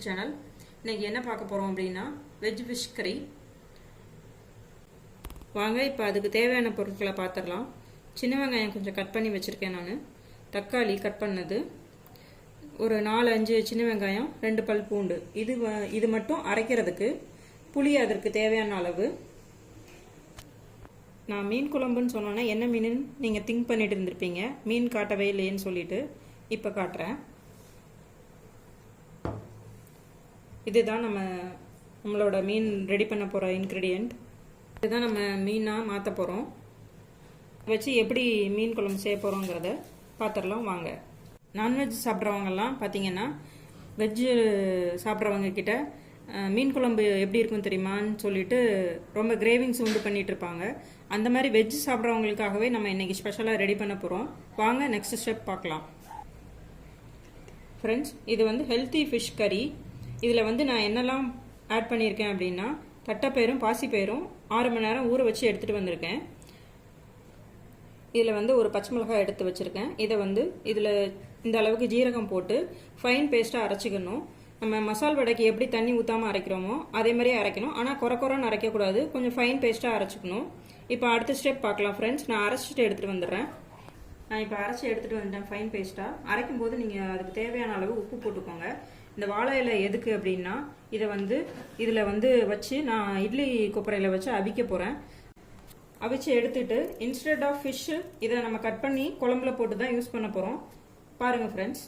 YouTube channel இன்னைக்கு என்ன பார்க்க போகிறோம் அப்படின்னா வெஜ் ஃபிஷ் கறி வாங்க இப்போ அதுக்கு தேவையான பொருட்களை பார்த்துடலாம். சின்ன வெங்காயம் கொஞ்சம் கட் பண்ணி வச்சுருக்கேன் நான். தக்காளி கட் பண்ணது. ஒரு நாலு அஞ்சு சின்ன வெங்காயம் ரெண்டு பல் பூண்டு. இது வ- இது மட்டும் அரைக்கிறதுக்கு புளி அதற்கு தேவையான அளவு. நான் மீன் குழம்புன்னு சொன்னோன்னே என்ன மீனுன்னு நீங்கள் திங்க் பண்ணிட்டு இருந்திருப்பீங்க. மீன் காட்டவே இல்லையேன்னு சொல்லிட்டு இப்போ காட்டுறேன். இதுதான் நம்ம நம்மளோட மீன் ரெடி பண்ண போகிற இன்க்ரீடியண்ட் இதுதான் நம்ம மீனாக மாற்ற போகிறோம் வச்சு எப்படி மீன் குழம்பு செய்ய போகிறோங்கிறத பார்த்துடலாம் வாங்க. நான்வெஜ் சாப்பிட்றவங்கெல்லாம் பார்த்தீங்கன்னா வெஜ்ஜு சாப்பிட்றவங்க கிட்ட மீன் குழம்பு எப்படி இருக்கும் தெரியுமான்னு சொல்லிட்டு ரொம்ப கிரேவிங்ஸ் உண்டு பண்ணிட்டு இருப்பாங்க. அந்த மாதிரி வெஜ் சாப்பிட்றவங்களுக்காகவே நம்ம இன்னைக்கு ஸ்பெஷலாக ரெடி பண்ண போகிறோம் வாங்க நெக்ஸ்ட் ஸ்டெப் பார்க்கலாம். ஃப்ரெண்ட்ஸ் இது வந்து ஹெல்த்தி ஃபிஷ் கறி இதில் வந்து நான் என்னெல்லாம் ஆட் பண்ணியிருக்கேன் அப்படின்னா தட்டைப்பயிரும் பாசிப்பயிரும் ஆறு மணி நேரம் ஊற வச்சு எடுத்துகிட்டு வந்திருக்கேன். இதில் வந்து ஒரு பச்சை மிளகாய் எடுத்து வச்சுருக்கேன். இதை வந்து இதில் இந்த அளவுக்கு ஜீரகம் போட்டு ஃபைன் பேஸ்ட்டாக அரைச்சிக்கணும். நம்ம மசால் வடைக்கு எப்படி தண்ணி ஊற்றாமல் அரைக்கிறோமோ அதே மாதிரியே அரைக்கணும். ஆனால் குறை குறைன்னு அரைக்கக்கூடாது. கொஞ்சம் ஃபைன் பேஸ்ட்டாக அரைச்சிக்கணும். இப்போ அடுத்த ஸ்டெப் பார்க்கலாம் ஃப்ரெண்ட்ஸ் நான் அரைச்சிட்டு எடுத்துகிட்டு வந்துடுறேன். நான் இப்போ அரைச்சி எடுத்துகிட்டு வந்துட்டேன் ஃபைன் பேஸ்ட்டாக அரைக்கும் போது நீங்கள் அதுக்கு தேவையான அளவு உப்பு போட்டுக்கோங்க. இந்த வாழை இலை எதுக்கு அப்படின்னா இதை வந்து இதில் வந்து வச்சு நான் இட்லி கொப்பரையில் வச்சு அவிக்க போகிறேன் அவிச்சு எடுத்துட்டு இன்ஸ்டெட் ஆஃப் ஃபிஷ்ஷு இதை நம்ம கட் பண்ணி குழம்புல போட்டு தான் யூஸ் பண்ண போகிறோம் பாருங்கள் ஃப்ரெண்ட்ஸ்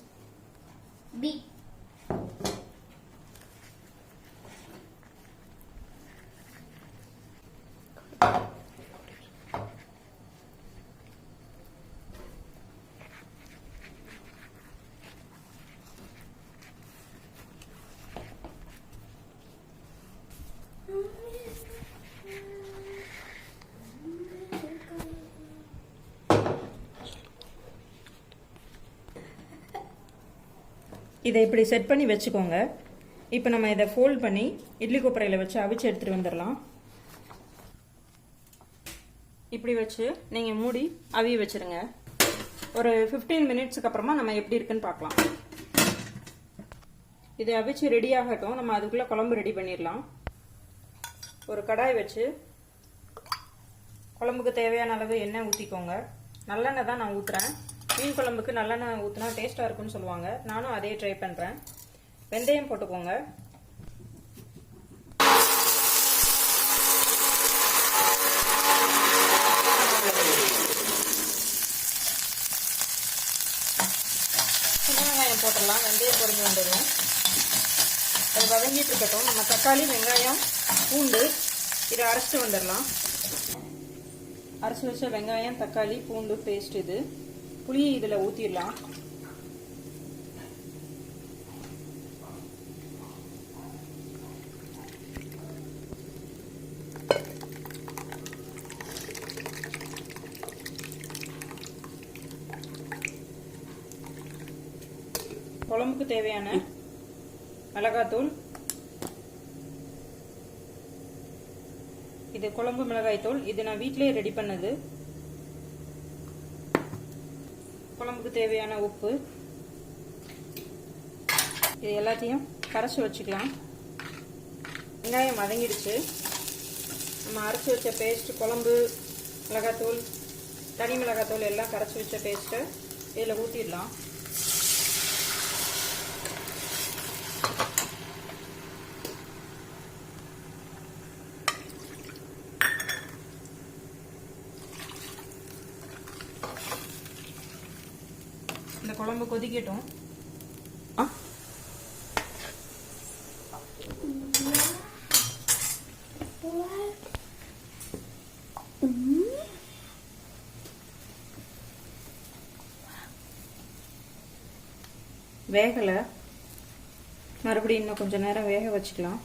இதை இப்படி செட் பண்ணி வச்சுக்கோங்க. இப்போ நம்ம இதை ஃபோல்ட் பண்ணி இட்லி கொப்பரையில் வச்சு அவிச்சு எடுத்துகிட்டு வந்துடலாம். இப்படி வச்சு நீங்கள் மூடி அவிய வச்சிருங்க. ஒரு 15 மினிட்ஸுக்கு அப்புறமா நம்ம எப்படி இருக்குன்னு பார்க்கலாம். இதை அவிச்சு ரெடி ஆகட்டும். நம்ம அதுக்குள்ளே குழம்பு ரெடி பண்ணிடலாம். ஒரு கடாய் வச்சு குழம்புக்கு தேவையான அளவு எண்ணெய் ஊற்றிக்கோங்க நல்லெண்ணெய் தான் நான் ஊற்றுறேன் மீன் குழம்புக்கு நல்லெண்ணெய் ஊற்றினா டேஸ்ட்டாக இருக்கும்னு சொல்லுவாங்க. நானும் அதே ட்ரை பண்ணுறேன் வெந்தயம் போட்டுக்கோங்க. சின்ன வெங்காயம் போட்டுடலாம். வெந்தயம் பொறிஞ்சு வந்துடும். அது வதங்கிட்டு இருக்கட்டும். நம்ம தக்காளி வெங்காயம் பூண்டு இதை அரைச்சிட்டு வந்துடலாம். அரைச்சி வச்ச வெங்காயம் தக்காளி பூண்டு பேஸ்ட் இது. புளி இதில் ஊற்றிடலாம் குழம்புக்கு தேவையான மிளகாத்தூள். இது குழம்பு மிளகாய் தூள் இது நான் வீட்டிலேயே ரெடி பண்ணது. குழம்புக்கு தேவையான உப்பு. இது எல்லாத்தையும் கரைச்சி வச்சுக்கலாம். வெங்காயம் வதங்கிடுச்சு. நம்ம அரைச்சி வச்ச பேஸ்ட் குழம்பு மிளகாத்தூள் தனி மிளகாத்தூள் எல்லாம் கரைச்சி வச்ச பேஸ்ட்டை இதில் ஊற்றிடலாம் இந்த குழம்பு கொதிக்கட்டும். வேகலை. மறுபடியும் இன்னும் கொஞ்சம் நேரம் வேக வச்சுக்கலாம்.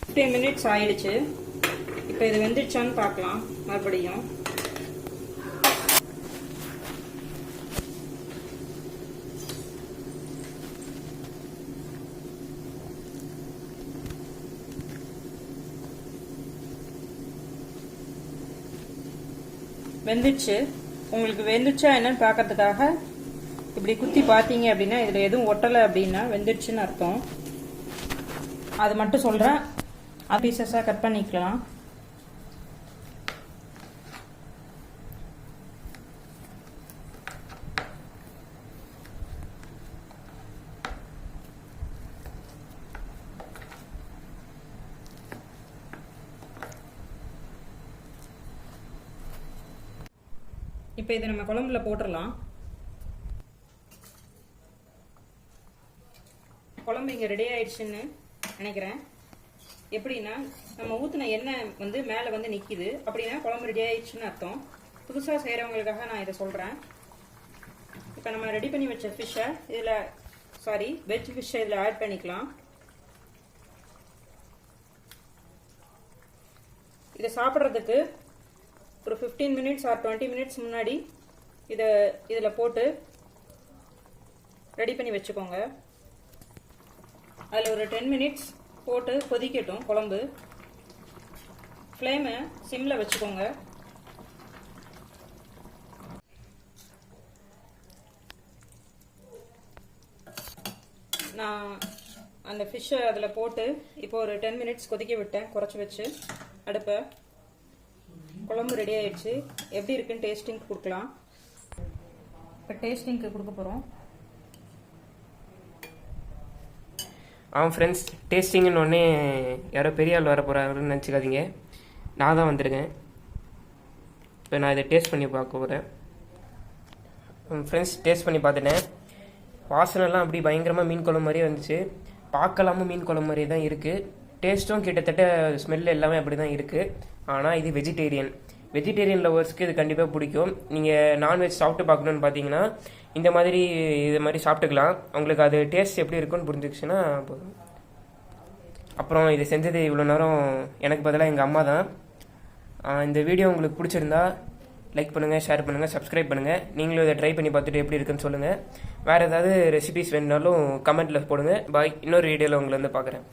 ஃபிஃப்டீன் மினிட்ஸ் ஆயிடுச்சு. இப்போ இது வெந்துடுச்சான்னு பார்க்கலாம் மறுபடியும். வெந்துச்சு உங்களுக்கு வெந்துச்சா என்னன்னு பார்க்கறதுக்காக இப்படி குத்தி பார்த்தீங்க அப்படின்னா இதில் எதுவும் ஒட்டலை அப்படின்னா வெந்துடுச்சுன்னு அர்த்தம். அது மட்டும் சொல்கிறேன் பீசஸாக கட் பண்ணிக்கலாம். இப்போ இதை நம்ம குழம்புல போட்டுடலாம் குழம்பு இங்கே ரெடி ஆயிடுச்சுன்னு நினைக்கிறேன். எப்படின்னா நம்ம ஊற்றின எண்ணெய் வந்து மேலே வந்து நிற்கிது அப்படின்னா குழம்பு ரெடி ஆயிடுச்சுன்னு அர்த்தம். புதுசாக செய்கிறவங்களுக்காக நான் இதை சொல்கிறேன் இப்போ நம்ம ரெடி பண்ணி வச்ச ஃபிஷ்ஷை இதில் சாரி வெஜ் ஃபிஷ்ஷை இதில் ஆட் பண்ணிக்கலாம். இதை சாப்பிட்றதுக்கு ஒரு fifteen minutes or twenty minutes முன்னாடி இதை இதில் போட்டு ரெடி பண்ணி வச்சுக்கோங்க. அதில் ஒரு டென் மினிட்ஸ் போட்டு கொதிக்கட்டும் குழம்பு. ஃப்ளேமை சிம்மில் வச்சுக்கோங்க. நான் அந்த ஃபிஷ்ஷை அதில் போட்டு இப்போ ஒரு டென் மினிட்ஸ் கொதிக்க விட்டேன் குறைச்சி வச்சு அடுப்பை. குழம்பு ரெடி ஆயிடுச்சு. எப்படி இருக்குன்னு டேஸ்டிங் கொடுக்கலாம். இப்போ டேஸ்டிங்க்கு கொடுக்க போகிறோம் அவன் ஃப்ரெண்ட்ஸ் டேஸ்டிங்குன்னு ஒன்னே யாரோ பெரிய ஆள் வர போகிறாருன்னு நினச்சிக்காதீங்க. நான் தான் வந்திருக்கேன். இப்போ நான் இதை டேஸ்ட் பண்ணி பார்க்க போகிறேன் ஃப்ரெண்ட்ஸ் டேஸ்ட் பண்ணி பார்த்துட்டேன். வாசனைலாம் அப்படி பயங்கரமாக மீன் குழம்பு மாதிரியே வந்துச்சு. பார்க்கலாமும் மீன் குழம்பு மாதிரியே தான் இருக்குது டேஸ்ட்டும் கிட்டத்தட்ட ஸ்மெல் எல்லாமே அப்படி தான் இருக்குது ஆனால் இது வெஜிடேரியன் வெஜிடேரியன் லவர்ஸ்க்கு இது கண்டிப்பாக பிடிக்கும். நீங்கள் நான்வெஜ் சாப்பிட்டு பார்க்கணுன்னு பார்த்தீங்கன்னா இந்த மாதிரி இது மாதிரி சாப்பிட்டுக்கலாம். உங்களுக்கு அது டேஸ்ட் எப்படி இருக்குன்னு புரிஞ்சுக்கிச்சுன்னா போதும். அப்புறம் இதை செஞ்சது இவ்வளோ நேரம் எனக்கு பதிலாக எங்கள் அம்மா தான். இந்த வீடியோ உங்களுக்கு பிடிச்சிருந்தா லைக் பண்ணுங்கள் ஷேர் பண்ணுங்கள் சப்ஸ்கிரைப் பண்ணுங்கள் நீங்களும் இதை ட்ரை பண்ணி பார்த்துட்டு எப்படி இருக்குன்னு சொல்லுங்கள் வேறு ஏதாவது ரெசிபிஸ் வேணுனாலும் கமெண்ட்டில் போடுங்க. பாய் இன்னொரு வீடியோவில் உங்களை வந்து பார்க்குறேன்.